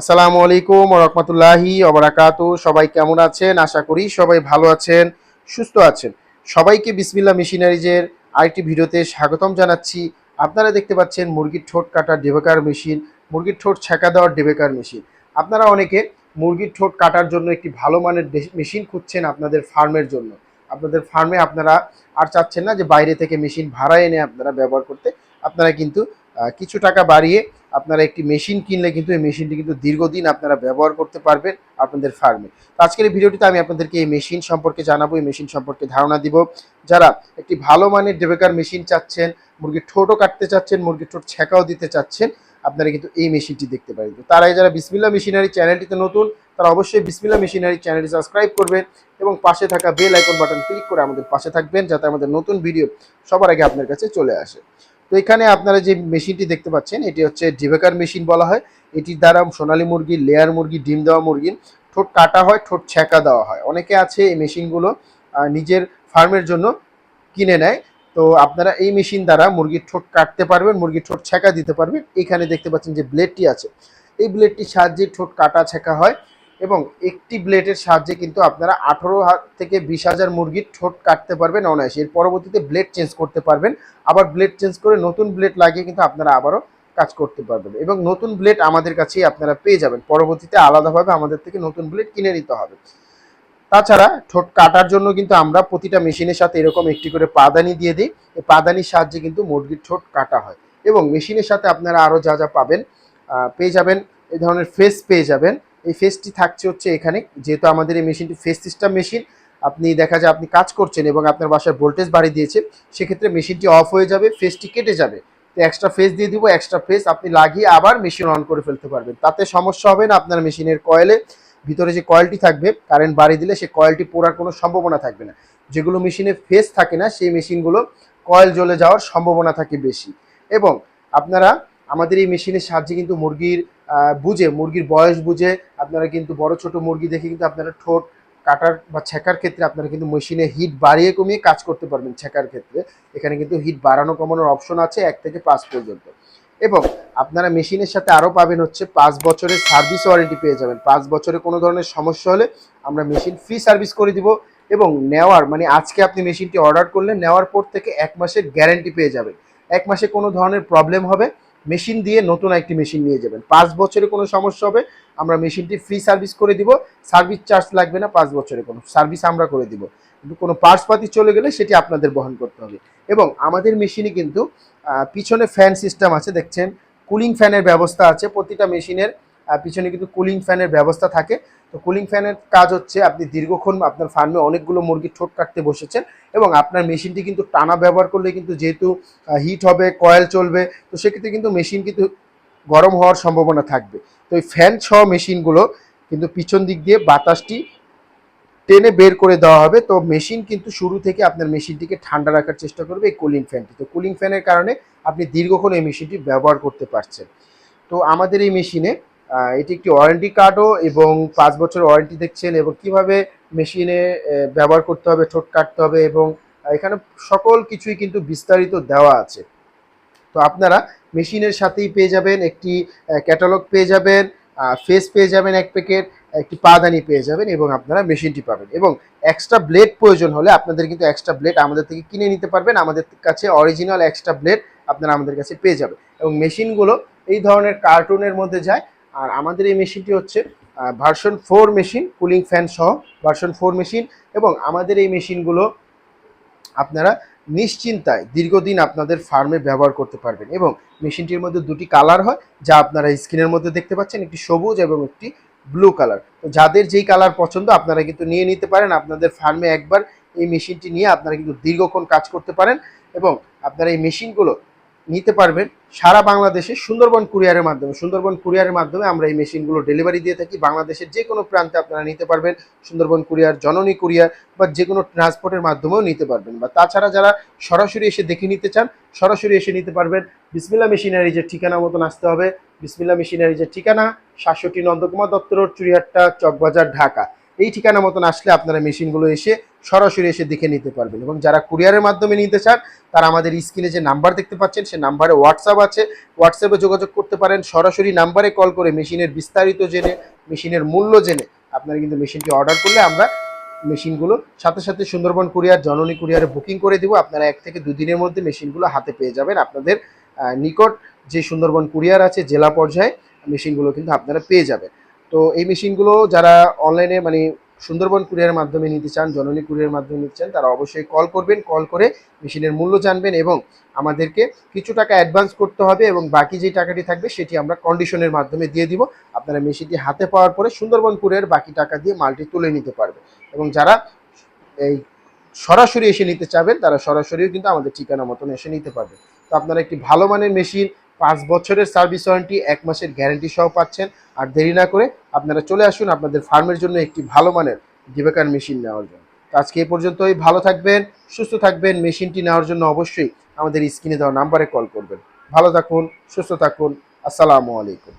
আসসালামু আলাইকুম রহমতুল্লাহি অবরাকাতু সবাই কেমন আছেন? আশা করি সবাই ভালো আছেন, সুস্থ আছেন। সবাইকে বিসমিল্লা মেশিনারিজের আরেকটি ভিডিওতে স্বাগতম জানাচ্ছি। আপনারা দেখতে পাচ্ছেন মুরগির ঠোঁট কাটার ডেবেকার মেশিন, মুরগির ঠোঁট ছেঁকা দেওয়ার ডেবেকার মেশিন। আপনারা অনেকে মুরগির ঠোঁট কাটার জন্য একটি ভালো মানের মেশিন খুঁজছেন আপনাদের ফার্মের জন্য। আপনাদের ফার্মে আপনারা আর চাচ্ছেন না যে বাইরে থেকে মেশিন ভাড়া এনে আপনারা ব্যবহার করতে। আপনারা কিন্তু কিছু টাকা বাড়িয়ে আপনারা একটি মেশিন কিনলে কিন্তু এই মেশিনটি কিন্তু দীর্ঘদিন আপনারা ব্যবহার করতে পারবেন আপনাদের ফার্মে। তো আজকের এই ভিডিওটিতে আমি আপনাদেরকে এই মেশিন সম্পর্কে জানাব, এই মেশিন সম্পর্কে ধারণা দিব। যারা একটি ভালো মানের ডেবেকার মেশিন চাচ্ছেন, মুরগির ঠোঁটও কাটতে চাচ্ছেন, মুরগির ঠোঁট ছেঁকাও দিতে চাচ্ছেন, আপনারা কিন্তু এই মেশিনটি দেখতে পারেন। তো তার আগে যারা বিসমিল্লা মেশিনারি চ্যানেলটিতে নতুন, তারা অবশ্যই বিসমিল্লা মেশিনারি চ্যানেলটি সাবস্ক্রাইব করবেন এবং পাশে থাকা বেল আইকন বাটন ক্লিক করে আমাদের পাশে থাকবেন, যাতে আমাদের নতুন ভিডিও সবার আগে আপনার কাছে চলে আসে। তো এখানে আপনারা যে মেশিনটি দেখতে পাচ্ছেন, এটি হচ্ছে ডিবেকার মেশিন বলা হয়। এটির দ্বারা সোনালী মুরগি, লেয়ার মুরগি, ডিম দেওয়া মুরগির ঠোঁট কাটা হয়, ঠোঁট ছেঁকা দেওয়া হয়। অনেকে আছে এই মেশিনগুলো নিজের ফার্মের জন্য কিনে নেয়। তো আপনারা এই মেশিন দ্বারা মুরগির ঠোঁট কাটতে পারবেন, মুরগির ঠোঁট ছেঁকা দিতে পারবেন। এখানে দেখতে পাচ্ছেন যে ব্লেডটি আছে। এই ব্লেডটির সাহায্যে ঠোঁট কাটা ছেঁকা হয়। এবং একটি ব্লেডের সাহায্যে কিন্তু আপনারা আঠেরো থেকে বিশ হাজার মুরগির ঠোঁট কাটতে পারবেন অনায়াসে। এর পরবর্তীতে ব্লেড চেঞ্জ করতে পারবেন। আবার ব্লেড চেঞ্জ করে নতুন ব্লেড লাগিয়ে কিন্তু আপনারা আবারও কাজ করতে পারবেন এবং নতুন ব্লেড আমাদের কাছেই আপনারা পেয়ে যাবেন। পরবর্তীতে আলাদাভাবে আমাদের থেকে নতুন ব্লেড কিনে নিতে হবে। তাছাড়া ঠোঁট কাটার জন্য কিন্তু আমরা প্রতিটা মেশিনের সাথে এরকম একটি করে পাদানি দিয়ে দিই। এই পাদানির সাহায্যে কিন্তু মুরগির ঠোঁট কাটা হয় এবং মেশিনের সাথে আপনারা আরও যা যা পাবেন পেয়ে যাবেন, এই ধরনের ফেস পেয়ে যাবেন। এই ফেসটি থাকছে হচ্ছে এখানে। যেহেতু আমাদের এই মেশিনটি ফেস সিস্টেম মেশিন আপনি দেখা যায় আপনি কাজ করছেন এবং আপনার বাসায় ভোল্টেজ বাড়িয়ে দিয়েছে, সেক্ষেত্রে মেশিনটি অফ হয়ে যাবে ফেসটি কেটে যাবে। তো এক্সট্রা ফেস দিয়ে দিব এক্সট্রা ফেস আপনি লাগিয়ে আবার মেশিন অন করে ফেলতে পারবেন। তাতে সমস্যা হবে না আপনার মেশিনের কয়েলে ভিতরে যে কয়েলটি থাকবে কারেন্ট বাড়িয়ে দিলে সেই কয়েলটি পোড়ার কোনো সম্ভাবনা থাকবে না। যেগুলো মেশিনে ফেস থাকে না, সেই মেশিনগুলো কয়েল জ্বলে যাওয়ার সম্ভাবনা থাকে বেশি। এবং আপনারা আমাদের এই মেশিনের সাহায্যে কিন্তু মুরগির বুঝে, মুরগির বয়স বুঝে, আপনারা কিন্তু বড় ছোট মুরগি দেখে কিন্তু আপনারা ঠোঁট কাটার বা ছেঁকার ক্ষেত্রে আপনারা কিন্তু মেশিনে হিট বাড়িয়ে কমিয়ে কাজ করতে পারবেন ছেঁকার ক্ষেত্রে। এখানে কিন্তু হিট বাড়ানো, কমানোর অপশন আছে এক থেকে পাঁচ পর্যন্ত। এবং আপনারা মেশিনের সাথে আরও পাবেন হচ্ছে পাঁচ বছরের সার্ভিস ওয়ারেন্টি পেয়ে যাবেন। পাঁচ বছরে কোনো ধরনের সমস্যা হলে আমরা মেশিন ফ্রি সার্ভিস করে দিব এবং নেওয়ার মানে আজকে আপনি মেশিনটি অর্ডার করলে নেওয়ার পর থেকে এক মাসের গ্যারেন্টি পেয়ে যাবেন। এক মাসে কোনো ধরনের প্রবলেম হবে মেশিন দিয়ে নতুন একটি মেশিন নিয়ে যাবেন। পাঁচ বছরে কোনো সমস্যা হবে, আমরা মেশিনটি ফ্রি সার্ভিস করে দিব। সার্ভিস চার্জ লাগবে না, পাঁচ বছরে কোনো। সার্ভিস আমরা করে দিব। কিন্তু কোনো পার্টসপাতি চলে গেলে সেটি আপনাদের বহন করতে হবে। এবং আমাদের মেশিনে কিন্তু পিছনে ফ্যান সিস্টেম আছে, দেখছেন? কুলিং ফ্যানের ব্যবস্থা আছে। প্রতিটা মেশিনের পিছনে কিন্তু কুলিং ফ্যানের ব্যবস্থা থাকে। তো কুলিং ফ্যানের কাজ হচ্ছে আপনি দীর্ঘক্ষণ আপনার ফার্মে অনেকগুলো মুরগির ঠোঁট কাটতে বসেছেন এবং আপনার মেশিনটি কিন্তু টানা ব্যবহার করলে কিন্তু যেহেতু হিট হবে কয়েল চলবে, তো সেক্ষেত্রে কিন্তু মেশিন কিন্তু গরম হওয়ার সম্ভাবনা থাকবে। তো এই ফ্যান সহ মেশিনগুলো কিন্তু পিছন দিক দিয়ে বাতাসটি টেনে বের করে দেওয়া হবে। তো মেশিন কিন্তু শুরু থেকে আপনার মেশিনটিকে ঠান্ডা রাখার চেষ্টা করবে এই কুলিং ফ্যানটি তো কুলিং ফ্যানের কারণে আপনি দীর্ঘক্ষণ এই মেশিনটি ব্যবহার করতে পারছেন। তো আমাদের এই মেশিনে এটি একটি ওয়ারেন্টি কার্ডও এবং পাঁচ বছর ওয়ারেন্টি দেখছেন এবং কীভাবে মেশিনে ব্যবহার করতে হবে, ঠোঁট কাটতে হবে এবং এখানে সকল কিছুই কিন্তু বিস্তারিত দেওয়া আছে। তো আপনারা মেশিনের সাথেই পেয়ে যাবেন, একটি ক্যাটালগ পেয়ে যাবেন ফেস পেয়ে যাবেন এক প্যাকেট একটি পাদানি পেয়ে যাবেন এবং আপনারা মেশিনটি পাবেন। এবং এক্সট্রা ব্লেড প্রয়োজন হলে আপনাদের কিন্তু এক্সট্রা ব্লেড আমাদের থেকে কিনে নিতে পারবেন, আমাদের কাছে অরিজিনাল এক্সট্রা ব্লেড আপনারা আমাদের কাছে পেয়ে যাবেন। এবং মেশিনগুলো এই ধরনের কার্টুনের মধ্যে যায় আর আমাদের এই মেশিনটি হচ্ছে version four machine cooling fan সহ ভার্সন ফোর মেশিন এবং আমাদের এই মেশিনগুলো আপনারা নিশ্চিন্তায় দীর্ঘদিন আপনাদের ফার্মে ব্যবহার করতে পারবেন এবং মেশিনটির মধ্যে দুটি কালার হয়, যা আপনারা স্ক্রিনের মধ্যে দেখতে পাচ্ছেন, একটি সবুজ এবং একটি ব্লু কালার তো যাদের যেই কালার পছন্দ, আপনারা কিন্তু নিয়ে নিতে পারেন, আপনাদের ফার্মে একবার এই মেশিনটি নিয়ে আপনারা কিন্তু দীর্ঘক্ষণ কাজ করতে পারেন এবং আপনারা এই মেশিনগুলো নিতে পারবেন। সারা বাংলাদেশে সুন্দরবন কুরিয়ারের মাধ্যমে, সুন্দরবন কুরিয়ারের মাধ্যমে আমরা এই মেশিনগুলো ডেলিভারি দিয়ে থাকি। বাংলাদেশের যে কোনো প্রান্তে আপনারা নিতে পারবেন। সুন্দরবন কুরিয়ার, জননী কুরিয়ার বা যে কোনো ট্রান্সপোর্টের মাধ্যমেও নিতে পারবেন। বা তাছাড়া যারা সরাসরি এসে দেখে নিতে চান, সরাসরি এসে নিতে পারবেন। বিসমিল্লা মেশিনারিজের ঠিকানা মতন আসতে হবে। বিসমিল্লা মেশিনারিজের ঠিকানা, সাতষট্টি নন্দকুমার দত্ত রোড চুরিহাট্টা চকবাজার, ঢাকা। এই ঠিকানা মতন আসলে আপনারা মেশিনগুলো এসে সরাসরি এসে দেখে নিতে পারবেন। এবং যারা কুরিয়ারের মাধ্যমে নিতে চান, তারা আমাদের স্ক্রিনে যে নাম্বার দেখতে পাচ্ছেন, সে নাম্বারে হোয়াটসঅ্যাপ আছে। হোয়াটসঅ্যাপে যোগাযোগ করতে পারেন, সরাসরি নাম্বারে কল করে মেশিনের বিস্তারিত জেনে, মেশিনের মূল্য জেনে আপনারা কিন্তু মেশিনটি অর্ডার করলে আমরা মেশিনগুলো সাথে সাথে সুন্দরবন কুরিয়ার, জননী কুরিয়ারে বুকিং করে দিব। আপনারা এক থেকে দুদিনের মধ্যে মেশিনগুলো হাতে পেয়ে যাবেন। আপনাদের নিকট যে সুন্দরবন কুরিয়ার আছে, জেলা পর্যায়ে মেশিনগুলো কিন্তু আপনারা পেয়ে যাবেন। তো এই মেশিনগুলো যারা অনলাইনে মানে সুন্দরবন কুরিয়ারের মাধ্যমে নিতে চান, জননী কুরিয়ারের মাধ্যমে নিতে চান, তারা অবশ্যই কল করবেন কল করে মেশিনের মূল্য জানবেন এবং আমাদেরকে কিছু টাকা অ্যাডভান্স করতে হবে এবং বাকি যে টাকাটি থাকবে সেটি আমরা কন্ডিশনের মাধ্যমে দিয়ে দিব। আপনারা মেশিনটি হাতে পাওয়ার পরে সুন্দরবন কুরিয়ার বাকি টাকা দিয়ে মালটি তুলে নিতে পারবে এবং যারা এই সরাসরি এসে নিতে চাবেন, তারা সরাসরিও কিন্তু আমাদের ঠিকানা মতন এসে নিতে পারবে তো আপনারা একটি ভালো মানের মেশিন পাঁচ বছরের সার্ভিস ওয়ারেন্টি, এক মাসের গ্যারেন্টি সহ পাচ্ছেন। আর দেরি না করে আপনারা চলে আসুন আপনাদের ফার্মের জন্য একটি ভালো মানের ডিবেকার মেশিন নেওয়ার জন্য। তো আজকে এ পর্যন্তই, ভালো থাকবেন, সুস্থ থাকবেন, মেশিনটি নেওয়ার জন্য অবশ্যই আমাদের স্ক্রিনে দেওয়া নাম্বারে কল করবেন। ভালো থাকুন, সুস্থ থাকুন, আসসালামু আলাইকুম।